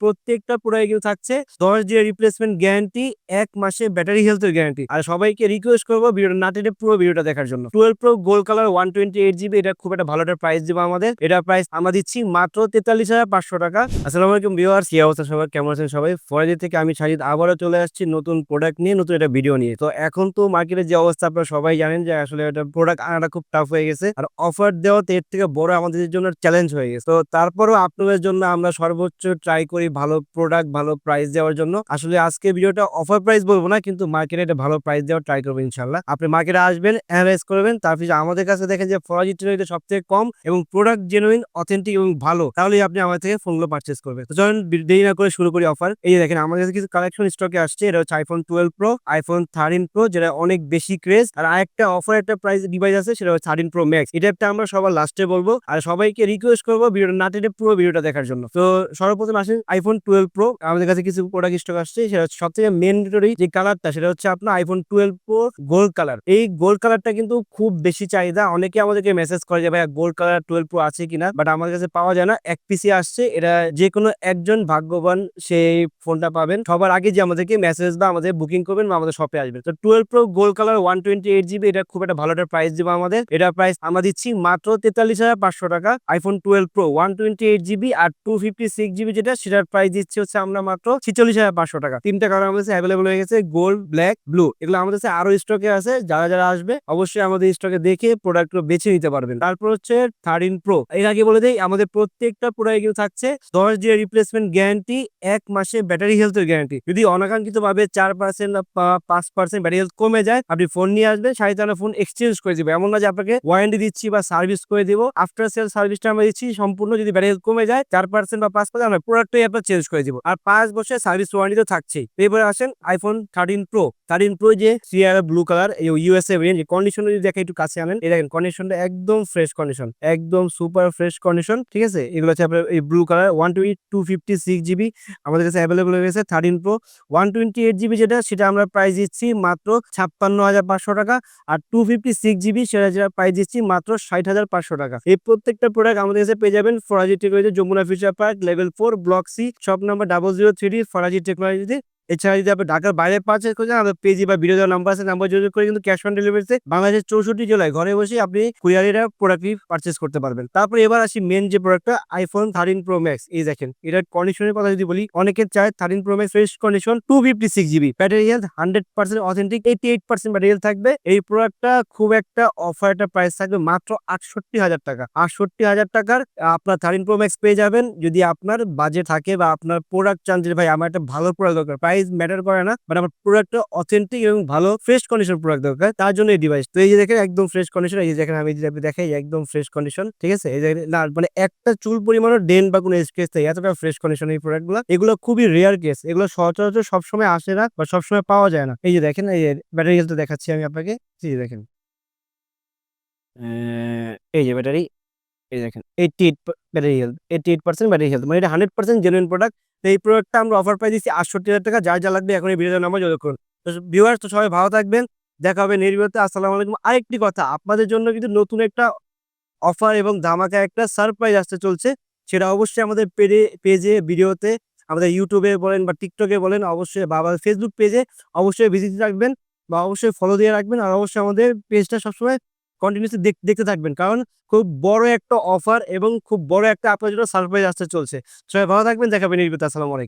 প্রত্যেকটা প্রোডাক্টে কিন্তু থাকছে। দশ দিনের রিপ্লেসমেন্ট গ্যারান্টি এক মাসে ব্যাটারি হেলথের গ্যারান্টি আর সবাইকে রিকোয়েস্ট করব ভিডিওটা না টেনে পুরো ভিডিওটা দেখার জন্য। Twelve pro gold colour one twenty eight GB এটা খুব একটা ভালো একটা প্রাইস দিব আমাদের। এটা প্রাইস আমরা দিচ্ছি মাত্র তেতাল্লিশ হাজার পাঁচশো টাকা। আসসালামু আলাইকুম ভিউয়ার্স কি অবস্থা সবাই কেমন আছেন সবাই? ফরাজি থেকে আমি সাজিদ আবারও চলে আসছি নতুন প্রোডাক্ট নিয়ে, নতুন একটা ভিডিও নিয়ে। তো এখন তো মার্কেটের যে অবস্থা, আপনারা সবাই জানেন যে আসলে এটা প্রোডাক্ট আনাটা খুব টাফ হয়ে গেছে। আর অফার দেওয়াতে এর থেকে বড় আমাদের জন্য চ্যালেঞ্জ হয়ে গেছে। তো তারপরেও আপনাদের জন্য আমরা সর্বোচ্চ ট্রাই করি ভালো প্রোডাক্ট ভালো প্রাইস দেওয়ার জন্য। আসলে আজকে ভিডিওটা অফার প্রাইস বলব না, কিন্তু মার্কেটে একটা ভালো প্রাইস দেওয়ার ট্রাই করব ইনশাল্লাহ আপনি মার্কেটে আসবেন অ্যানালাইজ করবেন তারপর আমাদের কাছে দেখেন যে ফরাজি ট্রেনিতে সবথেকে কম এবং প্রোডাক্ট জেনুইন অথেন্টিক এবং ভালো, তাহলেই আপনি আমার থেকে ফোনগুলো পারচেস করবেন। তো চলুন দেরি না করে শুরু করি অফার এই যে দেখেন, আমাদের কাছে কিছু কালেকশন স্টকে আসছে, এটা হচ্ছে iPhone twelve pro iPhone thirteen pro যেটা অনেক বেশি ক্রেজ আর আরেকটা অফার একটা প্রাইস ডিভাইস আছে, সেটা হচ্ছে থার্টিন প্রো ম্যাক্স এটা একটা আমরা সবার লাস্টে বলব। আর সবাইকে রিকোয়েস্ট করব ভিডিওটা না টেনে পুরো ভিডিওটা দেখার জন্য। তো সর্বপ্রথম আসেন আইফোন টুয়েলভ প্রো আমাদের কাছে কিছু প্রোডাক্ট স্টক আসছে, সেটা হচ্ছে সব থেকে মেন্ডেটরি যে কালারটা সেটা হচ্ছে আপনার iPhone twelve pro gold colour এই গোল্ড কালারটা কিন্তু খুব বেশি চাহিদা, অনেকে আমাদেরকে মেসেজ করে যে ভাই গোল্ড কালার টুয়েলভ প্রো আছে কিনা? বাট আমার কাছে পাওয়া যায় না, এক পিসি আসছে, এটা যে কোনো একজন ভাগ্যবান সেই ফোনটা পাবেন। সবার আগে যে আমাদেরকে মেসেজ বা আমাদের বুকিং করবেন বা আমাদের শপে আসবেন। তো twelve pro gold colour one twenty eight GB এটা খুব একটা ভালো একটা প্রাইস দিব আমাদের। এটা প্রাইস আমরা দিচ্ছি মাত্র তেতাল্লিশ হাজার পাঁচশো টাকা iPhone twelve pro one twenty eight GB আর টু ফিফটি সিক্স জিবি যেটা, সেটার প্রাইস দিচ্ছি হচ্ছে আমরা মাত্র ছিচল্লিশ হাজার পাঁচশো টাকা। তিনটা কালার আমাদের কাছে অ্যাভেলেবল হয়ে গেছে গোল্ড ব্ল্যাক ব্লু এগুলো আমাদের কাছে আরও স্টকে আছে, যারা যারা আসবে অবশ্যই আমাদের স্টকে দেখে প্রোডাক্ট বেছে নিতে পারবেন। তারপর হচ্ছে থার্টিন প্রো এর আগে বলে দেই, আমাদের প্রত্যেকটা প্রোডাক্ট কিন্তু থাকছে দশ দিনের রিপ্লেসমেন্ট গ্যারান্টি এক মাসে ব্যাটারি হেলথের গ্যারান্টি যদি অনাকাঙ্ক্ষিত ভাবে চার পার্সেন্ট বা পাঁচ পার্সেন্ট ব্যাটারি হেলথ কমে যায়, আপনি ফোন নিয়ে আসবেন সাড়ে তাহলে ফোন এক্সচেঞ্জ করে দিবে। এমন না যে আপনাকে ওয়ারেন্টি দিচ্ছি বা সার্ভিস করে দিব। আফটার সেল সার্ভিসটা আমরা দিচ্ছি, সম্পূর্ণ যদি ব্যাটারি হেলথ কমে যায়, চার পার্সেন্ট বা পাঁচ পার্সেন্ট আমরা প্রোডাক্টটাই আপনার চেঞ্জ করে দিব। আর পাঁচ বছর সার্ভিস ওয়ারেন্টি তো থাকছেই। এরপরে আসেন iPhone thirteen pro thirteen pro যে সিআর ব্লু কালার এই ইউএসএ ভেরিয়েন্ট কন্ডিশন যদি দেখে একটু কাছে আনেন, এই দেখেন কন্ডিশনটা একদম ফ্রেশ কন্ডিশন একদম সুপার ফ্রেশ কন্ডিশন ঠিক আছে? এগুলো হচ্ছে আপনার এই blue colour one twenty two fifty six GB আমাদের কাছে অ্যাভেলেবল হয়ে গেছে thirteen pro one twenty eight GB যেটা, সেটা আমরা প্রাইস দিচ্ছি মাত্র ছাপ্পান্ন হাজার পাঁচশো টাকা আর টু ফিফটি সিক্স জিবি সেটা যেটা প্রাইস দিচ্ছি মাত্র ষাট হাজার পাঁচশো টাকা। এই প্রত্যেকটা প্রোডাক্ট আমাদের কাছে পেয়ে যাবেন Faraji technology Jamuna future park level four block C shop number double zero three Faraji টেকনোলজিতে এছাড়া যদি আপনি ঢাকার বাইরে পারচেস করেন আমাদের পেজি বা ভিডিও নাম্বার আছে নাম্বার যোগাযোগ করে কিন্তু ক্যাশ অন ডেলিভারিতে বাংলাদেশের চৌষট্টি জেলায় ঘরে বসে আপনি কুরিয়ারিরা প্রোডাক্টটি পারচেস করতে পারবেন। তারপর এবার আসি মেন যে প্রোডাক্টটা আইফোন থার্টিন প্রো ম্যাক্স এই দেখেন, এটার কন্ডিশনের কথা যদি বলি, অনেকে চায় thirteen pro max fresh condition two fifty six GB battery health hundred percent authentic eighty eight percent battery health থাকবে। এই প্রোডাক্টটা খুব একটা অফার একটা প্রাইস থাকবে মাত্র আটষট্টি হাজার টাকা। আটষট্টি হাজার টাকার আপনার থার্টিন প্রো ম্যাক্স পেয়ে যাবেন। যদি আপনার বাজেট থাকে বা আপনার প্রোডাক্ট চান যে, ভাই, আমার একটা ভালো প্রোডাক্ট দরকার। প্রাইস ম্যাটার করে না বাট আমার প্রোডাক্টটা অথেন্টিক এবং ভালো ফ্রেশ কন্ডিশন প্রোডাক্ট দরকার তার জন্য এই ডিভাইস তো এই যে দেখেন একদম ফ্রেশ কন্ডিশন এই যে দেখেন আমি যদি দেখাই একদম ফ্রেশ কন্ডিশন ঠিক আছে? এই যে না মানে একটা চুল পরিমাণও ডেন বা কোনো স্কেচ নেই এতটা ফ্রেশ কন্ডিশন এই প্রোডাক্টগুলো এগুলো খুবই রেয়ার কেস এগুলো সচরাচর সবসময় আসে না বা সবসময় পাওয়া যায় না। এই যে দেখেন এই যে ব্যাটারি হেলথ দেখাচ্ছি আমি আপনাকে এই যে দেখেন। এই যে ব্যাটারি এই দেখেন। Eighty eight battery health eighty eight percent battery health মানে এটা হান্ড্রেড পার্সেন্ট জেনুইন প্রোডাক্ট তো এই প্রোডাক্টটা আমরা অফার প্রাইস দিচ্ছি আটষট্টি হাজার টাকা। যার যা লাগবে এখন এই ভিডিওর নাম্বার করুন। তো ভিউয়ার্স তো সবাই ভালো থাকবেন। দেখা হবে নির্বিঘ্নে আসসালামু আলাইকুম। আরেকটি কথা, আপনাদের জন্য কিন্তু নতুন একটা অফার এবং ধামাকা একটা সারপ্রাইজ আসতে চলছে। সেটা অবশ্যই আমাদের পেজে পেজে ভিডিওতে আমাদের ইউটিউবে বলেন বা টিকটকে বলেন, অবশ্যই বা ফেসবুক পেজে অবশ্যই ভিজিট রাখবেন বা অবশ্যই ফলো দিয়ে রাখবেন। আর অবশ্যই আমাদের পেজটা সবসময় কন্টিনিউসলি দেখতে থাকবেন। কারণ খুব বড় একটা অফার এবং খুব বড় একটা আপনার জন্য সারপ্রাইজ আসতে চলছে। সবাই ভালো থাকবেন, দেখাবেন আসসালামু আলাইকুম।